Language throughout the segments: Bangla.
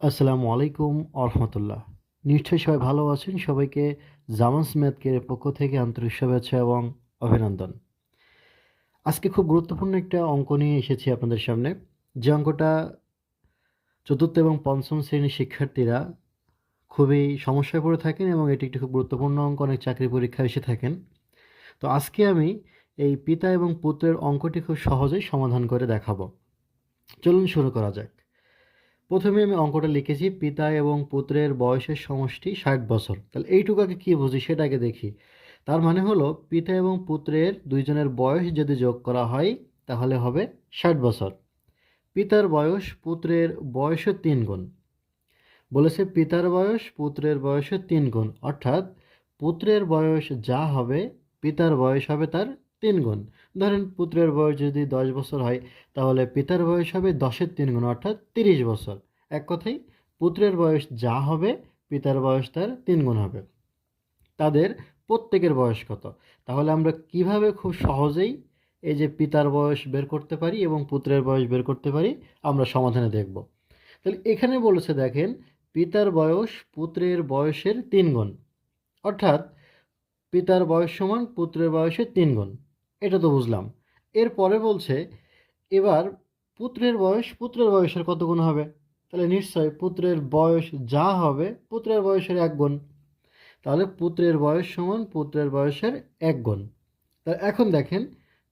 আসসালামু আলাইকুম আরহামতুল্লাহ নিশ্চয়ই সবাই ভালো আছেন। সবাইকে জামান্স ম্যাথকের পক্ষ থেকে আন্তরিক শুভেচ্ছা এবং অভিনন্দন। আজকে খুব গুরুত্বপূর্ণ একটা অঙ্ক নিয়ে এসেছি আপনাদের সামনে। যে অঙ্কটা চতুর্থ এবং পঞ্চম শ্রেণির শিক্ষার্থীরা খুবই সমস্যায় পড়ে থাকেন এবং এটি একটি খুব গুরুত্বপূর্ণ অঙ্ক। অনেক চাকরি পরীক্ষায় এসে থাকেন। তো আজকে আমি এই পিতা এবং পুত্রের অঙ্কটি খুব সহজেই সমাধান করে দেখাবো। চলুন শুরু করা যাক। প্রথমে আমি অঙ্কটা লিখেছি, পিতা এবং পুত্রের বয়সের সমষ্টি ষাট বছর। তাহলে এইটুকাকে কী বুঝি সেটাকে দেখি। তার মানে হলো, পিতা এবং পুত্রের দুইজনের বয়স যদি যোগ করা হয়, তাহলে হবে ষাট বছর। পিতার বয়স পুত্রের বয়সের তিন গুণ। বলেছে পিতার বয়স পুত্রের বয়সের তিন গুণ। অর্থাৎ পুত্রের বয়স যা হবে, পিতার বয়স হবে তার তিন গুণ। ধরেন পুত্রের বয়স যদি দশ বছর হয়, তাহলে পিতার বয়স হবে দশের তিন গুণ, অর্থাৎ তিরিশ বছর। এক কথাই পুত্রের বয়স যা হবে, পিতার বয়স তার তিন গুণ হবে। তাদের প্রত্যেকের বয়স কত? তাহলে আমরা কীভাবে খুব সহজেই এই যে পিতার বয়স বের করতে পারি এবং পুত্রের বয়স বের করতে পারি, আমরা সমাধানে দেখব। তাহলে এখানে বলেছে, দেখেন, পিতার বয়স পুত্রের বয়সের তিন গুণ। অর্থাৎ, পিতার বয়স সমান পুত্রের বয়সের তিন গুণ। এটা তো বুঝলাম। এরপরে বলছে, এবার পুত্রের বয়স, পুত্রের বয়সের কত গুণ হবে? তাহলে নিশ্চয় পুত্রের বয়স যা হবে, পুত্রের বয়সের এক গুণ। তাহলে পুত্রের বয়স সমান পুত্রের বয়সের এক গুণ। তা এখন দেখেন,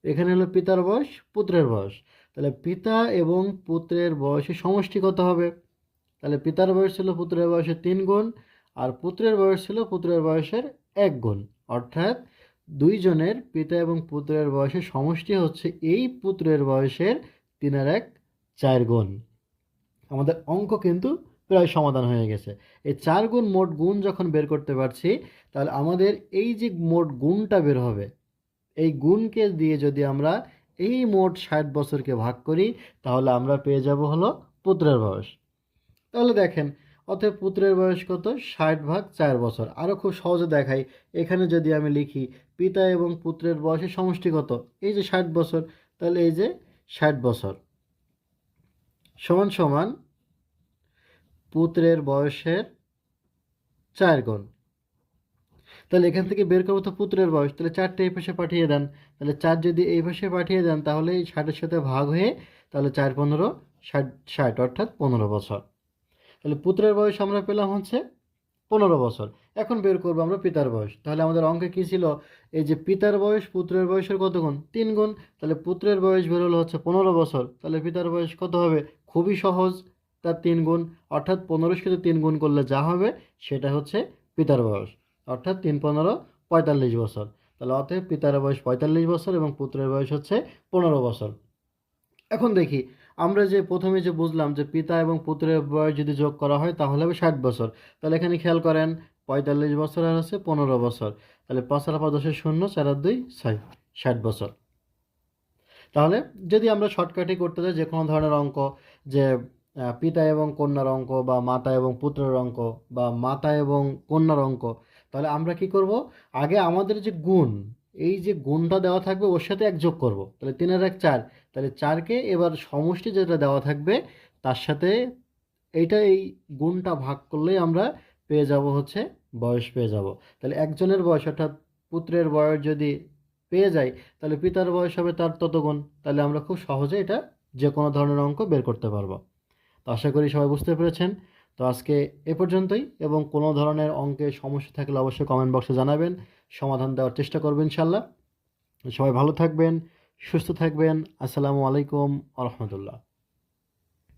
এখানে হলো পিতার বয়স, পুত্রের বয়স। তাহলে পিতা এবং পুত্রের বয়সের সমষ্টি কত হবে? তাহলে পিতার বয়স ছিল পুত্রের বয়সের তিন গুণ, আর পুত্রের বয়স ছিল পুত্রের বয়সের এক গুণ। অর্থাৎ দুইজনের পিতা এবং পুত্রের বয়সের সমষ্টি হচ্ছে এই পুত্রের বয়সের তিন আর এক চার গুণ। আমাদের অঙ্ক কিন্তু প্রায় সমাধান হয়ে গেছে। এই চার গুণ মোট গুণ যখন বের করতে পারছি, তাহলে আমাদের এই যে মোট গুণটা বের হবে, এই গুণকে দিয়ে যদি আমরা এই মোট ষাট বছরকে ভাগ করি, তাহলে আমরা পেয়ে যাব হলো পুত্রের বয়স। তাহলে দেখেন অতএব পুত্রের বয়স কত? ষাট ভাগ চার বছর। আরও খুব সহজে দেখাই। এখানে যদি আমি লিখি, পিতা এবং পুত্রের বয়সের সমষ্টি কত? এই যে ষাট বছর, তাহলে এই যে ষাট বছর। সমান সমান পুত্রের বয়সের চার গুণ। তাহলে এখান থেকে বের করব তো পুত্রের বয়স। তাহলে চারটে এই পাশে পাঠিয়ে দেন। তাহলে চার যদি এই পাশে পাঠিয়ে দেন, তাহলে এই ষাটের সাথে ভাগ হয়ে তাহলে চার, পনেরো, ষাট ষাট, অর্থাৎ পনেরো বছর। তাহলে পুত্রের বয়স আমরা পেলাম হচ্ছে পনেরো বছর। এখন বের করব আমরা পিতার বয়স। তাহলে আমাদের অঙ্কে কী ছিল? এই যে পিতার বয়স, পুত্রের বয়সের কত গুণ? তিন গুণ। তাহলে পুত্রের বয়স বেরোলো হচ্ছে পনেরো বছর। তাহলে পিতার বয়স কত হবে? খুবই সহজ। তার তিন গুণ। অর্থাৎ পনেরোর সাথে তিন গুণ করলে যা হবে, সেটা হচ্ছে পিতার বয়স। অর্থাৎ তিন পনেরো পঁয়তাল্লিশ বছর। তাহলে অতএব পিতার বয়স পঁয়তাল্লিশ বছর এবং পুত্রের বয়স হচ্ছে পনেরো বছর। এখন দেখি আমরা যে প্রথমে যে বুঝলাম যে পিতা এবং পুত্রের বয়স যদি যোগ করা হয়, তাহলে হবে ষাট বছর। তাহলে এখানে খেয়াল করেন, পঁয়তাল্লিশ বছর আর হচ্ছে পনেরো বছর। তাহলে পাঁচ দশের শূন্য, চার আর দুই, ছয়, ষাট বছর। তাহলে যদি আমরা শর্টকাটে করতে যাই যে কোনো ধরনের অঙ্ক, যে পিতা এবং কন্যার অঙ্ক বা মাতা এবং পুত্রের অঙ্ক বা মাতা এবং কন্যার অঙ্ক, তাহলে আমরা কি করব? আগে আমাদের যে গুণ এই যে গুণটা দেওয়া থাকবে, ওর সাথে এক যোগ করব। তাহলে তিনের এক চার। তাহলে চারকে এবার সমষ্টি যেটা দেওয়া থাকবে, তার সাথে এইটা এই গুণটা ভাগ করলেই আমরা পেয়ে যাব হচ্ছে, বয়স পেয়ে যাব। তাহলে একজনের বয়স অর্থাৎ পুত্রের বয়স যদি পেয়ে যাই তাহলে পিতার বয়স হবে তার তত গুণ। তাহলে আমরা খুব সহজে এটা যে কোনো ধরনের অঙ্ক বের করতে পারব। তো আশা করি সবাই বুঝতে পেরেছেন। তো আজকে এ পর্যন্তই এবং কোনো ধরনের অঙ্কে সমস্যা থাকলে অবশ্যই কমেন্ট বক্সে জানাবেন। সমাধান দেওয়ার চেষ্টা করবেন ইনশাল্লাহ সবাই ভালো থাকবেন সুস্থ থাকবেন। আসসালামু আলাইকুম আ